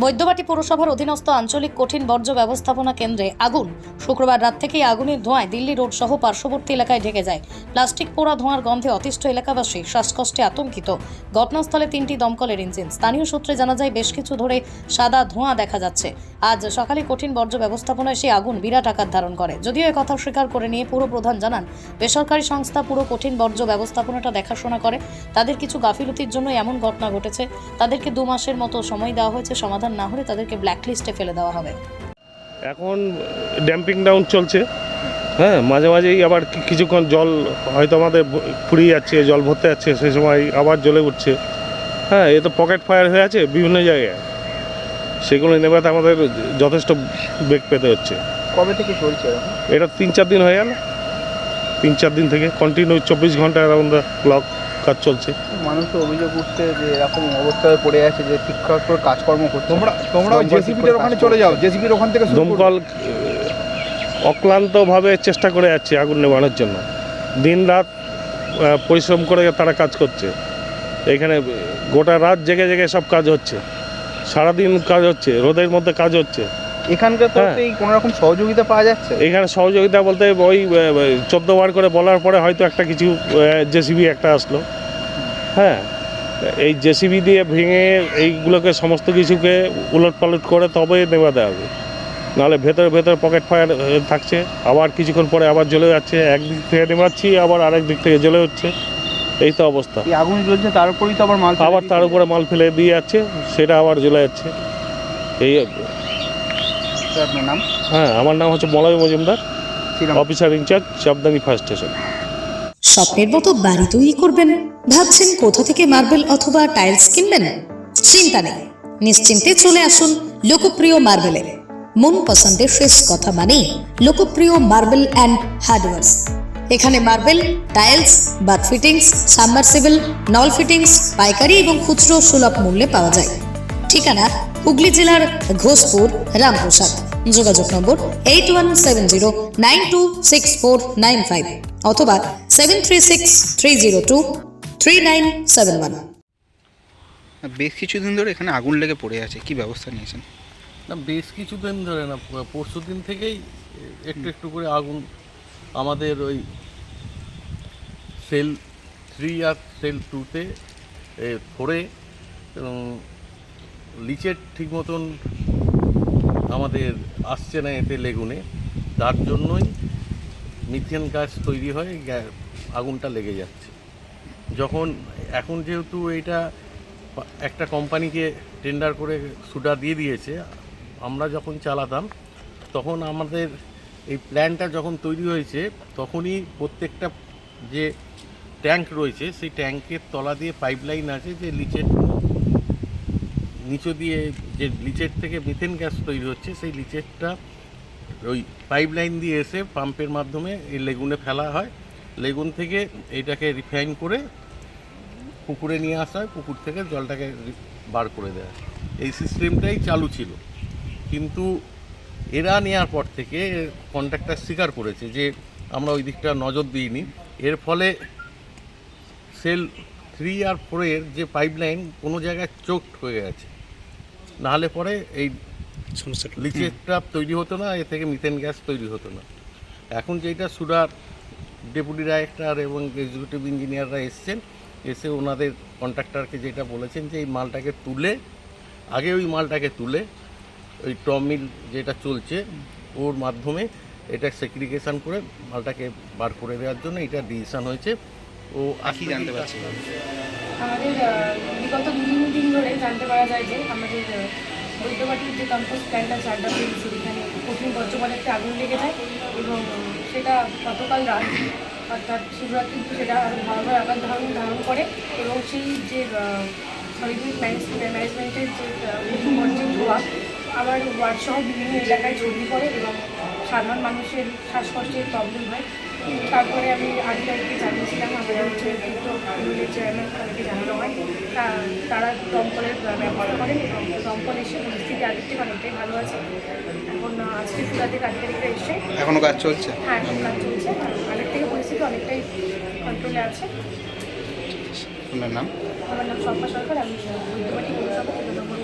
বৈদ্যবাটি পৌরসভার অধীনস্থ আঞ্চলিক কঠিন বর্জ্য ব্যবস্থাপনা কেন্দ্রে আগুন। শুক্রবার রাত থেকেই আগুনের ধোঁয়ায় দিল্লি রোড সহ পার্শ্ববর্তী এলাকায় ঢেকে যায়। প্লাস্টিক পোড়া ধোঁয়ার গন্ধে অতিষ্ঠ এলাকাবাসী শ্বাসকষ্টে আতঙ্কিত। ঘটনাস্থলে তিনটি দমকলের ইঞ্জিন। স্থানীয় সূত্রে জানা যায়, বেশ কিছু ধরে সাদা ধোঁয়া দেখা যাচ্ছে। আজ সকালে কঠিন বর্জ্য ব্যবস্থাপনায় সেই আগুন বিরাট আকার ধারণ করে। যদিও কথা স্বীকার করে নিয়ে পুরো প্রধান জানান, বেসরকারি সংস্থা পুরো কঠিন বর্জ্য ব্যবস্থাপনাটা দেখাশোনা করে। তাদের কিছু গাফিলতির জন্য এমন ঘটনা ঘটেছে। তাদেরকে দু মাসের মতো সময় দেওয়া হয়েছে সমাধান না হলে তাদেরকে ব্ল্যাকলিস্টে ফেলে দেওয়া হবে। এখন ড্যাম্পিং ডাউন চলছে। হ্যাঁ মাঝে মাঝেই আবার কিছুক্ষণ জল হয়তো আমাদের ফুরিয়ে যাচ্ছে জল ভরতে যাচ্ছে সেই সময় আবার জ্বলে উঠছে। হ্যাঁ এ তো পকেট ফায়ার হয়ে আছে বিভিন্ন জায়গায়। সেগুলো নেবাতে আমাদের যথেষ্ট বেগ পেতে হচ্ছে। কবে থেকে চলছে এটা তিন চার দিন হয়ে গেল। তিন চার দিন থেকে কন্টিনিউ চব্বিশ ঘণ্টা অ্যারাউন্ড ক্লক কাজ চলছে। মানুষ তো অভিযোগ উঠছে যে এরকম অবস্থায় পড়ে আছে যে ঠিকঠাক করে কাজকর্ম করছে। তোমরা তোমরা জেসিবিটার ওখানে চলে। যাও। জেসিবির ওখান থেকে দমকল অক্লান্তভাবে চেষ্টা করে যাচ্ছে আগুন নেভানোর জন্য। দিন রাত পরিশ্রম করে তারা কাজ করছে। এখানে গোটা রাত জেগে জেগে সব কাজ হচ্ছে। সারাদিন কাজ হচ্ছে রোদের মধ্যে কাজ হচ্ছে। এখানকার তো হ্যাঁ। এই কোনো রকম সহযোগিতা পাওয়া যাচ্ছে? এখানে সহযোগিতা বলতে ওই চোদ্দ বার করে বলার পরে হয়তো একটা কিছু জেসিবি একটা আসলো। হ্যাঁ এই জেসিবি দিয়ে ভেঙে এইগুলোকে সমস্ত কিছুকে উলট পালট করে তবে নেওয়া দেওয়া হবে। নাহলে ভেতরে ভেতরে পকেট ফায়ার থাকছে। আবার কিছুক্ষণ পরে আবার জ্বলে যাচ্ছে। একদিক থেকে নেমাচ্ছি আবার আরেক দিক থেকে জ্বলে হচ্ছে এই তো অবস্থা। আগুন জ্বলছে তার উপরেই তো আবার মাল আবার তার উপরে মাল ফেলে দিয়ে যাচ্ছে সেটা আবার জ্বলে যাচ্ছে। এই তো আপনার নাম? হ্যাঁ আমার নাম হচ্ছে Malay Majumdar officer in charge Chapdani fire station স্বপ্নের মতো বাড়ি তৈরি করবেন? ভাবছেন কোথা থেকে মার্বেল অথবা টাইলস কিনবেন? চিন্তা নেই। নিশ্চিন্তে চলে আসুন লোকপ্রিয় মার্বেলে। মন পছন্দের শেষ কথা মানে লোকপ্রিয় মার্বেল অ্যান্ড হার্ডওয়ার্স। এখানে marble tiles bath fittings submersible নল ফিটিংস পাইকারি এবং খুচরো সুলভ মূল্যে পাওয়া যায়। ঠিকানা হুগলি জেলার ঘোষপুর রামপ্রসাদ। যোগাযোগ number eight one seven zero nine two six four nine five অথবা seven three six three zero two three nine seven one বেশ কিছুদিন ধরে এখানে আগুন লেগে পড়ে আছে কি ব্যবস্থা নিয়েছেন? না বেশ কিছুদিন ধরে না পরশু দিন থেকেই একটু একটু করে আগুন আমাদের ওই সেল থ্রি আর সেল টুতে ধরে এবং লিচের ঠিক মতন আমাদের আসছে না এতে লেগুনে। তার জন্যই মিথেন গাছ তৈরি হয় আগুনটা লেগে যাচ্ছে। যখন, এখন যেহেতু এটা একটা কোম্পানিকে টেন্ডার করে সুডা দিয়ে দিয়েছে, আমরা যখন চালাতাম, তখন আমাদের এই প্ল্যানটা যখন তৈরি হয়েছে, তখনই প্রত্যেকটা যে ট্যাঙ্ক রয়েছে, সেই ট্যাঙ্কের তলা দিয়ে পাইপলাইন আছে যে লিচের নিচু দিয়ে যে লিচের থেকে মিথেন গ্যাস তৈরি হচ্ছে, সেই লিচেরটা ওই পাইপ লাইন দিয়ে এসে পাম্পের মাধ্যমে এই লেগুনে ফেলা হয়। লেগুন থেকে এইটাকে রিফাইন করে পুকুরে নিয়ে আসা হয়, পুকুর থেকে জলটাকে বার করে দেয় এই সিস্টেমটাই চালু ছিল। কিন্তু এরা নেওয়ার পর থেকে কন্ট্রাক্টর স্বীকার করেছে যে আমরা ওই দিকটা নজর দিইনি। এর ফলে সেল থ্রি আর ফোরের যে পাইপলাইন কোনো জায়গায় চোকড হয়ে গেছে। নাহলে পরে এই লিচেরটা তৈরি হতো না এ থেকে মিথেন গ্যাস তৈরি হতো না। এখন যেটা সুরার ডেপুটি ডাইরেক্টর এবং এক্সিকিউটিভ ইঞ্জিনিয়াররা এসছেন এসে ওনাদের কন্ট্রাক্টরকে যেটা বলেছেন যে এই মালটাকে তুলে আগে ওই মালটাকে তুলে ওই টমিল যেটা চলছে ওর মাধ্যমে এটা সেগ্রিগেশন করে মালটাকে বার করে দেওয়ার জন্য এটা ডিসিশান হয়েছে। ও কি জানতে পারছি। আমাদের বিগত দুদিন দিন ধরে জানতে পারা যায় যে আমাদের বৈদ্যবাটির যে কম্পোস্ট প্ল্যান্ট আছে, আড্ডা এখানে কঠিন বর্জ্য পদার্থে আগুন লেগে যায় এবং সেটা গতকাল রাত, অর্থাৎ শিবরাত্রিতে সেটা ভয়াবহ আকার ধারণ ধারণ করে এবং সেই যে সলিড ম্যানেজমেন্টের যে বর্জ্যের ধোয়া, আবার ওয়ার্ড সহ বিভিন্ন এলাকায় ছড়িয়ে পড়ে এবং সাধারণ মানুষের শ্বাসকষ্টের প্রবলেম হয়। তারপরে আমি আধিকারিককে জানিয়েছিলাম আমাদের হচ্ছে পূর্ত ইউনিটের চেয়ারম্যান তাদেরকে জানানো হয়। তা- তারা দমকলের ব্যবস্থা করেন এবং দমকল এসে পরিস্থিতি আগের থেকে অনেকটাই ভালো আছে। এখন আজকে ফুলাতে আধিকারিকরা এসে এখনও কাজ চলছে? হ্যাঁ এখন কাজ চলছে। আগের থেকে পরিস্থিতি অনেকটাই কন্ট্রোলে আছে। আপনার নাম? আমার নাম শম্পা সরকার আমি বৈদ্যবাটি পৌরসভা নম্বর